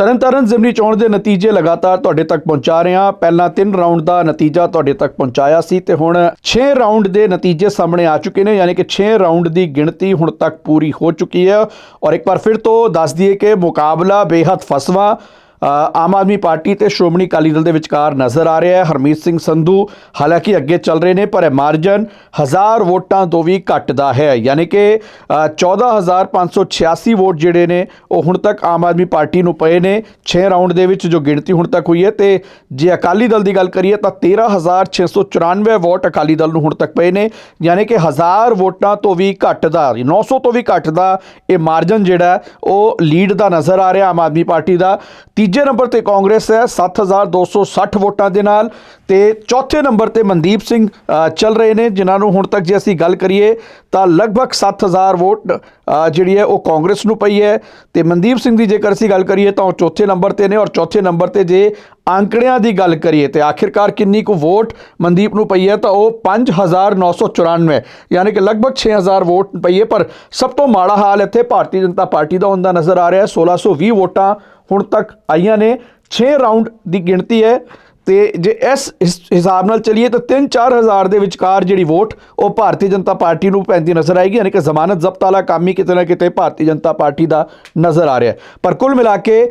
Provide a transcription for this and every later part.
ਤਰਨਤਾਰਨ ਜ਼ਿਮਨੀ ਚੋਣ ਦੇ ਨਤੀਜੇ ਲਗਾਤਾਰ ਤੁਹਾਡੇ ਤੱਕ ਪਹੁੰਚਾ ਰਹੇ ਹਾਂ। ਪਹਿਲਾਂ 3 ਰਾਊਂਡ ਦਾ ਨਤੀਜਾ ਤੁਹਾਡੇ ਤੱਕ ਪਹੁੰਚਾਇਆ ਸੀ ਤੇ ਹੁਣ 6 ਰਾਊਂਡ ਦੇ ਨਤੀਜੇ ਸਾਹਮਣੇ ਆ ਚੁੱਕੇ ਨੇ, ਯਾਨੀ ਕਿ 6 ਰਾਊਂਡ ਦੀ ਗਿਣਤੀ ਹੁਣ ਤੱਕ ਪੂਰੀ ਹੋ ਚੁੱਕੀ ਹੈ। ਔਰ ਇੱਕ ਵਾਰ ਫਿਰ ਤੋਂ ਦੱਸ ਦਈਏ ਕਿ ਮੁਕਾਬਲਾ ਬੇਹੱਦ ਫਸਵਾ ਆਮ ਆਦਮੀ ਪਾਰਟੀ ਤੇ ਸ਼੍ਰੋਮਣੀ ਅਕਾਲੀ ਦਲ ਦੇ ਵਿਚਕਾਰ ਨਜ਼ਰ ਆ ਰਿਹਾ ਹੈ। ਹਰਮੀਤ ਸਿੰਘ ਸੰਧੂ ਹਾਲਾਂਕਿ ਅੱਗੇ ਚੱਲ ਰਹੇ ਨੇ ਪਰ ਇਹ ਮਾਰਜਨ ਹਜ਼ਾਰ ਵੋਟਾਂ ਤੋਂ ਵੀ ਘੱਟ ਦਾ ਹੈ। ਯਾਨੀ ਕਿ ਅ, 14586 ਵੋਟ ਜਿਹੜੇ ਨੇ ਉਹ ਹੁਣ ਤੱਕ ਆਮ ਆਦਮੀ ਪਾਰਟੀ ਨੂੰ ਪਏ ਨੇ। 6 ਰਾਊਂਡ ਦੇ ਵਿੱਚ ਜੋ ਗਿਣਤੀ ਹੁਣ ਤੱਕ ਹੋਈ ਹੈ ਤੇ ਜੇ ਅਕਾਲੀ ਦਲ ਦੀ ਗੱਲ ਕਰੀਏ ਤਾਂ 13694 ਵੋਟ ਅਕਾਲੀ ਦਲ ਨੂੰ ਹੁਣ ਤੱਕ ਪਏ ਨੇ। ਯਾਨੀ ਕਿ ਹਜ਼ਾਰ ਵੋਟਾਂ ਤੋਂ ਵੀ ਘੱਟ ਦਾ 900 ਤੋਂ ਵੀ ਘੱਟ ਦਾ ਇਹ ਮਾਰਜਨ ਜਿਹੜਾ ਉਹ ਲੀਡ ਦਾ ਨਜ਼ਰ ਆ ਰਿਹਾ ਆਮ ਆਦਮੀ ਪਾਰਟੀ ਦਾ। ਤੀਜੇ ਨੰਬਰ ਤੇ ਕਾਂਗਰਸ ਹੈ 7260 ਵੋਟਾਂ ਦੇ ਨਾਲ ਤੇ ਚੌਥੇ ਨੰਬਰ ਤੇ ਮਨਦੀਪ ਸਿੰਘ ਚੱਲ ਰਹੇ ਨੇ, ਜਿਨ੍ਹਾਂ ਨੂੰ ਹੁਣ ਤੱਕ ਜੇ ਅਸੀਂ ਗੱਲ ਕਰੀਏ ਤਾਂ ਲਗਭਗ 7000 ਵੋਟ ਜਿਹੜੀ ਹੈ ਉਹ ਕਾਂਗਰਸ ਨੂੰ ਪਈ ਹੈ। ਤੇ ਮਨਦੀਪ ਸਿੰਘ ਦੀ ਜੇਕਰ ਅਸੀਂ ਗੱਲ ਕਰੀਏ ਤਾਂ ਉਹ ਚੌਥੇ ਨੰਬਰ ਤੇ ਨੇ ਔਰ ਚੌਥੇ ਨੰਬਰ ਤੇ ਜੇ ਅੰਕੜਿਆਂ ਦੀ ਗੱਲ ਕਰੀਏ ਤੇ ਆਖਿਰਕਾਰ ਕਿੰਨੀ ਕੁ ਵੋਟ ਮਨਦੀਪ ਨੂੰ ਪਈ ਹੈ ਤਾਂ ਉਹ 5994 ਯਾਨੀ ਕਿ ਲਗਭਗ 6000 ਵੋਟ ਪਈ ਹੈ। ਪਰ ਸਭ ਤੋਂ ਮਾੜਾ ਹਾਲ ਇੱਥੇ ਭਾਰਤੀ ਜਨਤਾ ਪਾਰਟੀ ਦਾ ਹੁੰਦਾ ਨਜ਼ਰ ਆ ਰਿਹਾ ਹੈ। 1620 ਵੋਟਾਂ ਹੁਣ ਤੱਕ ਆਈਆਂ ਨੇ 6 ਰਾਊਂਡ ਦੀ ਗਿਣਤੀ ਹੈ ਤੇ ਜੇ ਇਸ ਹਿਸ- ਹਿਸਾਬ ਨਾਲ ਚਲੀਏ ਤਾਂ 3-4 ਹਜ਼ਾਰ ਦੇ ਵਿਚਕਾਰ ਜਿਹੜੀ ਵੋਟ, ਉਹ ਭਾਰਤੀ ਜਨਤਾ ਪਾਰਟੀ ਨੂੰ ਪੈਂਦੀ ਨਜ਼ਰ ਆਏਗੀ, ਯਾਨੀ ਕਿ ਜ਼ਮਾਨਤ ਜ਼ਬਤ ਵਾਲਾ ਕੰਮ ਹੀ ਕਿਤੇ ਨਾ ਕਿਤੇ ਭਾਰਤੀ ਜਨਤਾ ਪਾਰਟੀ ਦਾ ਨਜ਼ਰ ਆ ਰਿਹਾ ਪਰ ਕੁੱਲ ਮਿਲਾ ਕੇ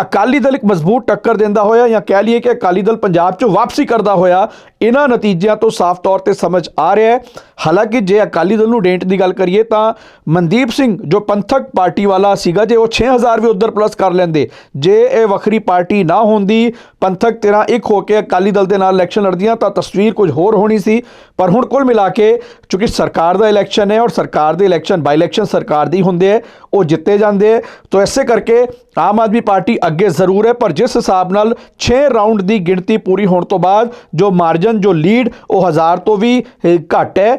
ਅਕਾਲੀ ਦਲ ਇੱਕ ਮਜ਼ਬੂਤ ਟੱਕਰ ਦਿੰਦਾ ਹੋਇਆ ਜਾਂ ਕਹਿ ਲਈਏ ਕਿ ਅਕਾਲੀ ਦਲ ਪੰਜਾਬ 'ਚੋਂ ਵਾਪਸੀ ਕਰਦਾ ਹੋਇਆ, ਇਹਨਾਂ ਨਤੀਜਿਆਂ ਤੋਂ ਸਾਫ਼ ਤੌਰ ਤੇ ਸਮਝ ਆ ਰਿਹਾ ਹੈ। ਹਾਲਾਂਕਿ ਜੇ ਅਕਾਲੀ ਦਲ ਨੂੰ ਡੇਂਟ ਦੀ ਗੱਲ ਕਰੀਏ ਤਾਂ ਮਨਦੀਪ ਸਿੰਘ, ਜੋ ਪੰਥਕ ਪਾਰਟੀ ਵਾਲਾ ਸੀਗਾ, ਜੇ ਉਹ 6000 ਵੀ ਉਧਰ ਪਲੱਸ ਕਰ ਲੈਂਦੇ। ਜੇ ਇਹ ਵੱਖਰੀ ਪਾਰਟੀ ਨਾ ਹੁੰਦੀ, ਪੰਥਕ ਤੇਰਾ ਇੱਕ ਹੋ ਕੇ ਅਕਾਲੀ ਦਲ ਦੇ ਨਾਲ ਇਲੈਕਸ਼ਨ ਲੜਦੀਆਂ, ਤਾਂ ਤਸਵੀਰ ਕੁਝ ਹੋਰ ਹੋਣੀ ਸੀ। ਪਰ ਹੁਣ ਕੁੱਲ ਮਿਲਾ ਕੇ ਚूंकि ਸਰਕਾਰ ਦਾ ਇਲੈਕਸ਼ਨ ਹੈ ਔਰ ਸਰਕਾਰ ਦੇ ਇਲੈਕਸ਼ਨ ਬਾਈ ਇਲੈਕਸ਼ਨ ਸਰਕਾਰ ਦੀ ਹੁੰਦੇ ਹੈ, ਉਹ ਜਿੱਤੇ ਜਾਂਦੇ ਹੈ। ਤਾਂ ਐਸੇ ਕਰਕੇ ਆਮ ਆਦਮੀ ਪਾਰਟੀ ਅੱਗੇ ਜ਼ਰੂਰ ਹੈ, ਪਰ ਜਿਸ ਹਿਸਾਬ ਨਾਲ 6 ਰਾਊਂਡ ਦੀ ਗਿਣਤੀ ਪੂਰੀ ਹੋਣ ਤੋਂ ਬਾਅਦ, ਜੋ ਮਾਰਜਨ ਜੋ ਲੀਡ ਉਹ ਹਜ਼ਾਰ ਤੋਂ ਵੀ ਘੱਟ ਹੈ।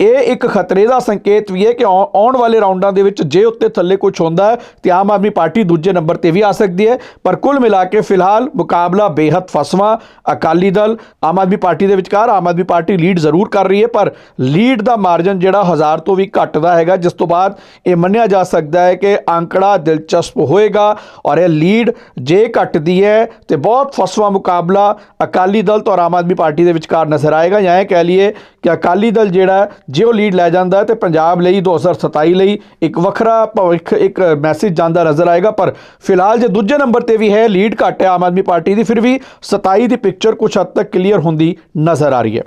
ਇਹ ਇੱਕ ਖਤਰੇ ਦਾ ਸੰਕੇਤ ਵੀ ਹੈ ਕਿ ਆਉਣ ਵਾਲੇ ਰਾਊਂਡਾਂ ਦੇ ਵਿੱਚ ਜੇ ਉੱਤੇ ਥੱਲੇ ਕੁਝ ਹੁੰਦਾ ਹੈ, ਤੇ ਆਮ ਆਦਮੀ ਪਾਰਟੀ ਦੂਜੇ ਨੰਬਰ ਤੇ ਵੀ ਆ ਸਕਦੀ ਹੈ। ਪਰ ਕੁੱਲ ਮਿਲਾ ਕੇ ਫਿਲਹਾਲ ਮੁਕਾਬਲਾ ਬੇਹੱਦ ਫਸਵਾ, ਅਕਾਲੀ ਦਲ ਆਮ ਆਦਮੀ ਪਾਰਟੀ ਦੇ ਵਿਚਕਾਰ, ਆਮ ਆਦਮੀ ਪਾਰਟੀ ਲੀਡ ਜ਼ਰੂਰ ਕਰ ਰਹੀ ਹੈ, ਪਰ ਲੀਡ ਦਾ ਮਾਰਜਨ ਜਿਹੜਾ ਹਜ਼ਾਰ ਤੋਂ ਵੀ ਘੱਟ ਦਾ ਹੈਗਾ, ਜਿਸ ਤੋਂ ਬਾਅਦ ਇਹ ਮੰਨਿਆ ਜਾ ਸਕਦਾ ਹੈ ਕਿ ਅੰਕੜਾ ਦਿਲਚਸਪ ਹੋਏਗਾ ਔਰ ਇਹ ਲੀਡ ਜੇ ਘਟਦੀ ਹੈ ਤੇ ਬਹੁਤ ਫਸਵਾ ਮੁਕਾਬਲਾ ਅਕਾਲੀ ਦਲ ਤੋਂ ਔਰ ਆਮ ਆਦਮੀ ਪਾਰਟੀ ਦੇ ਵਿਚਕਾਰ ਨਜ਼ਰ ਆਏਗਾ। ਜਾਂ ਇਹ ਕਹਿ ਲਈਏ ਕਿ ਅਕਾਲੀ ਦਲ ਜਿਹੜਾ ਜੇ ਉਹ ਲੀਡ ਲੈ ਜਾਂਦਾ ਹੈ ਤੇ ਪੰਜਾਬ ਲਈ 2027 ਲਈ ਇੱਕ ਵੱਖਰਾ ਭਵਿੱਖ, ਇੱਕ ਮੈਸੇਜ ਜਾਂਦਾ ਨਜ਼ਰ ਆਏਗਾ। ਪਰ ਫਿਲਹਾਲ ਜੇ ਦੂਜੇ ਨੰਬਰ ਤੇ ਵੀ ਹੈ ਲੀਡ ਘੱਟ ਹੈ ਆਮ ਆਦਮੀ ਪਾਰਟੀ ਦੀ, ਫਿਰ ਵੀ 27 ਦੀ ਪਿਕਚਰ ਕੁਝ ਹੱਦ ਤੱਕ ਕਲੀਅਰ ਹੁੰਦੀ ਨਜ਼ਰ ਆ ਰਹੀ ਹੈ।